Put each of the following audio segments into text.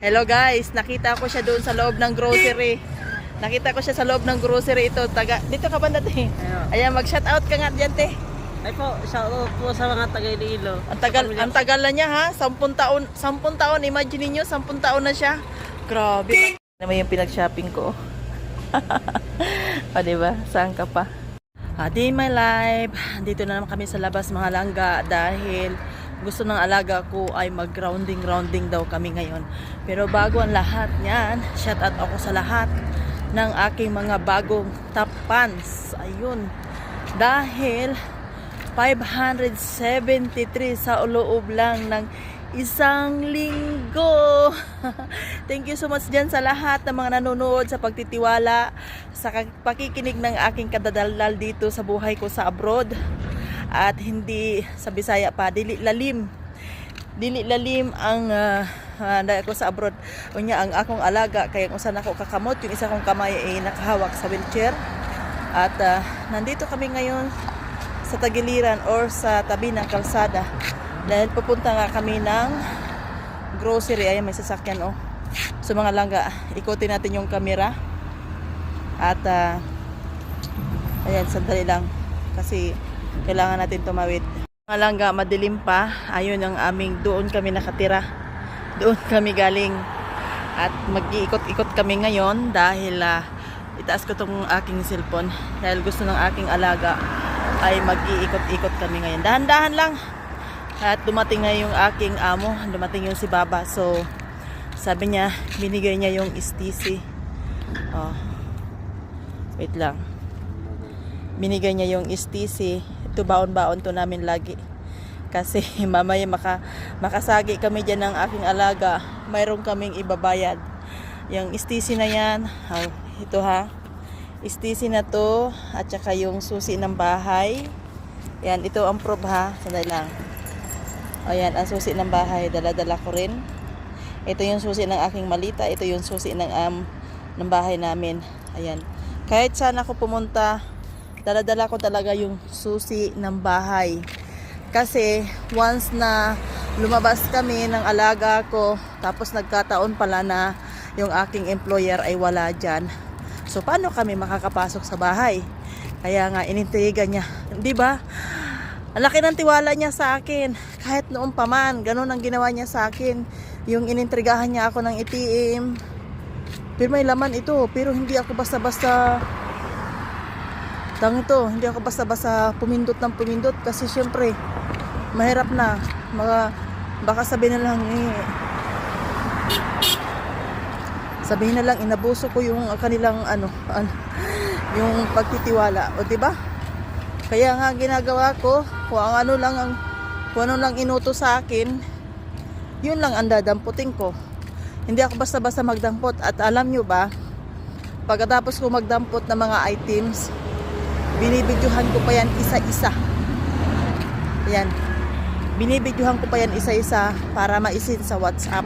Hello guys, nakita ko siya doon sa loob ng grocery. Nakita ko siya sa loob ng grocery ito. Taga, dito ka te. Ayun. Ayan, mag-shout out ka nga dyan te. Ay po, shoutout po sa mga taga Iloilo. Ang tagal, ang tagal na niya ha. Sampung taon, sampung taon. Imagine niyo, sampung taon na siya. Grabe. Naman yung pinag-shopping ko. o diba? Saan ka pa? Ah, day in my life. Dito na naman kami sa labas mga langga dahil gusto ng alaga ko ay mag-grounding grounding daw kami ngayon. Pero bago ang lahat niyan, shout out ako sa lahat ng aking mga bagong top pants. Ayun. Dahil 573 sa loob lang ng isang linggo. Thank you so much dyan sa lahat ng mga nanonood, sa pagtitiwala, sa pakikinig ng aking kadadaldal dito sa buhay ko sa abroad. At hindi sa Bisaya pa, dili lalim. Dili lalim ang uh, ko sa abroad. Unya ang akong alaga, kaya kung saan ako kakamot, yung isa kong kamay ay nakahawak sa wheelchair. At ah, nandito kami ngayon sa tagiliran or sa tabi ng kalsada dahil pupunta nga kami ng grocery ayan may sasakyan oh so mga langga ikutin natin yung camera at ah, ayan sandali lang kasi kailangan natin tumawid mga langga madilim pa ayun ang aming doon kami nakatira doon kami galing at mag-iikot-ikot kami ngayon dahil ah, itaas ko tong aking cellphone dahil gusto ng aking alaga ay mag-iikot-ikot kami ngayon. Dahan-dahan lang. At dumating na yung aking amo, dumating yung si Baba. So, sabi niya, binigay niya yung istisi. Oh. Wait lang. Binigay niya yung istisi. Ito baon-baon to namin lagi. Kasi mamaya maka, makasagi kami dyan ng aking alaga. Mayroon kaming ibabayad. Yung istisi na yan, oh, ito ha, istisi na to at saka yung susi ng bahay yan ito ang proof ha sandali lang o yan ang susi ng bahay dala-dala ko rin ito yung susi ng aking malita ito yung susi ng um, ng bahay namin ayan kahit saan ako pumunta dala-dala ko talaga yung susi ng bahay kasi once na lumabas kami ng alaga ko tapos nagkataon pala na yung aking employer ay wala dyan So paano kami makakapasok sa bahay? Kaya nga inintriga niya, 'di ba? Ang laki ng tiwala niya sa akin. Kahit noong pa man, ganun ang ginawa niya sa akin. Yung inintrigahan niya ako ng itim. Pero may laman ito, pero hindi ako basta-basta Tang ito, hindi ako basta-basta pumindot ng pumindot kasi syempre mahirap na. Mga baka sabihin na lang eh, sabihin na lang inabuso ko yung kanilang ano, ano yung pagtitiwala. O di ba? Kaya nga ginagawa ko kung ang ano lang ang kung ano lang inuto sa akin yun lang ang dadamputin ko. Hindi ako basta-basta magdampot. At alam nyo ba pagkatapos ko magdampot ng mga items binibidyohan ko pa yan isa-isa yan binibidyohan ko pa yan isa-isa para maisin sa whatsapp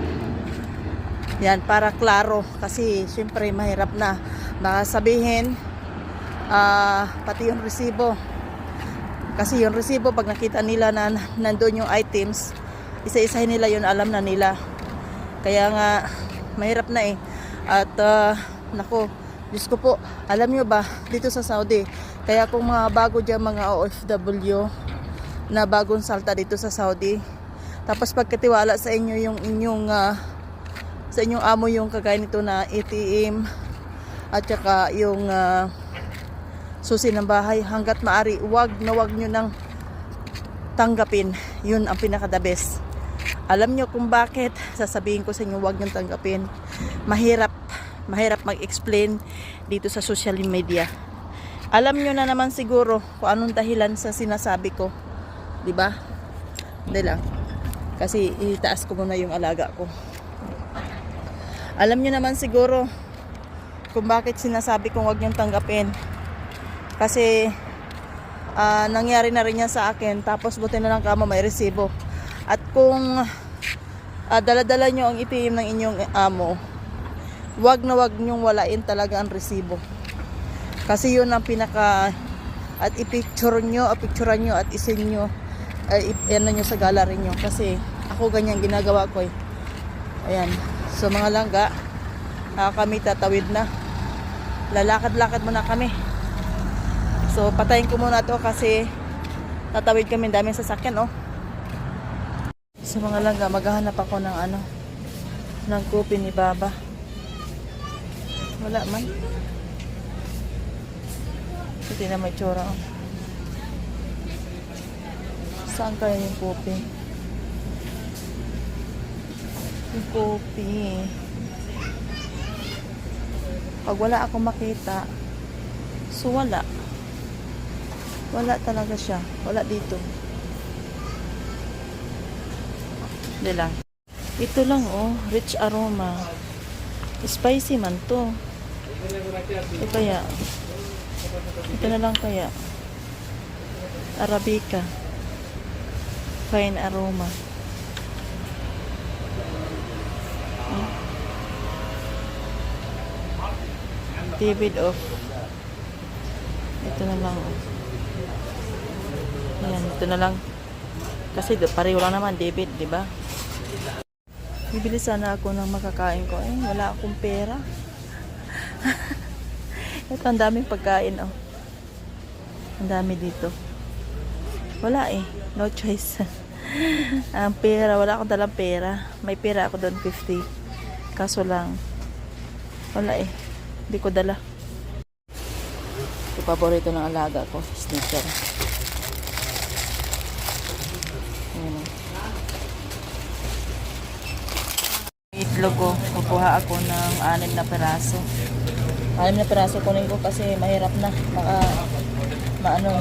yan, para klaro. Kasi, syempre, mahirap na. Baka sabihin, ah, pati yung resibo. Kasi yung resibo, pag nakita nila na nandun yung items, isa-isahin nila yun, alam na nila. Kaya nga, mahirap na eh. At, ah, nako, Diyos ko po, alam nyo ba, dito sa Saudi, kaya kung mga bago dyan mga OFW, na bagong salta dito sa Saudi, tapos pagkatiwala sa inyo yung inyong ah, sa inyong amo yung kagaya nito na ATM at saka yung ah, susi ng bahay hanggat maari wag na wag nyo nang tanggapin. Yun ang pinaka the best. Alam nyo kung bakit? Sasabihin ko sa inyo wag nyo tanggapin. Mahirap mahirap mag-explain dito sa social media alam nyo na naman siguro kung anong dahilan sa sinasabi ko di ba hindi lang kasi itaas ko muna yung alaga ko alam nyo naman siguro kung bakit sinasabi kong huwag niyong tanggapin. Kasi ah, nangyari na rin yan sa akin. Tapos buti na lang kamo may resibo. At kung ah, daladala nyo ang itim ng inyong amo, wag na wag nyong walain talaga ang resibo. Kasi yun ang pinaka at i-picture nyo, picturean nyo at isin nyo ay ano nyo sa gallery nyo kasi ako ganyan ginagawa ko eh. Ayan. So mga langga, ah, kami tatawid na. Lalakad-lakad muna kami. So patayin ko muna to kasi tatawid kami daming sasakyan oh. So mga langga, maghahanap ako ng ano, ng kopi ni Baba. Wala man. Hindi na may tsura. oh. Saan kaya yung kopi? Yung kopi. Pag wala akong makita, so wala. Wala talaga siya. Wala dito. Hindi lang. Ito lang oh, rich aroma. Spicy man to. Ito kaya. Ito na lang kaya. Arabica. Fine aroma. Hmm. David of ito na lang. Ayan, ito na lang. Kasi pareho lang naman, David, di ba? Bibili sana ako ng makakain ko. Eh, wala akong pera. Ito, ang daming pagkain, oh. Ang dami dito. Wala eh. No choice. ang pera, wala akong dalang pera. May pera ako doon, 50. Kaso lang, wala eh. Hindi ko dala. Ito paborito ng alaga ko, sneaker. Ayan. oh. Itlog ko, kukuha ako ng anim na peraso. Anim na peraso kunin ko kasi mahirap na. Maka, maano,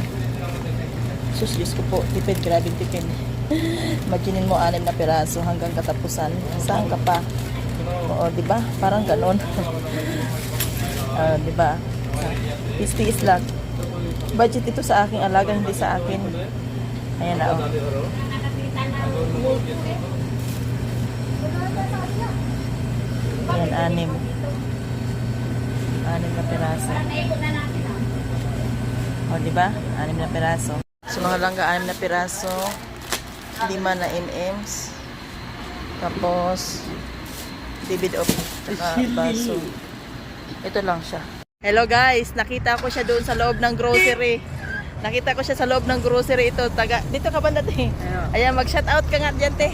sus, Diyos ko po, tipid, grabing tipid. Imaginin mo anim na peraso hanggang katapusan. Saan ka pa? Oo, di ba? Parang ganon. Ah, di ba? Tiis-tiis lang. Budget ito sa aking alaga, hindi sa akin. Ayan na, oh. Ayan, anim. Anim na piraso. O, di ba? Anim na piraso. So, mga langga, anim na piraso. Lima na M&M's. Tapos, David of uh, baso. Ito lang siya. Hello guys, nakita ko siya doon sa loob ng grocery. Nakita ko siya sa loob ng grocery ito. Taga, dito ka banda te. Ayun. Ayan, mag-shout out ka nga dyan te.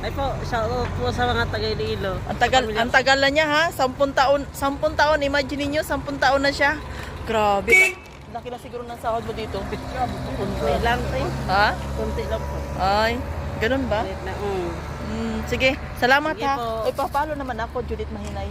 Ay po, shoutout po sa mga taga Iloilo. Ang tagal, ang tagal na niya ha. Sampun taon, sampun taon. Imagine niyo, sampun taon na siya. Grabe. Laki na siguro ng sahod mo dito. Kunti lang tayo. Ha? Kunti lang po. Ay, ganun ba? Wait na, mm. Hmm, sige, salamat Sige ha. po. Uy, papalo naman ako, Judith Mahinay.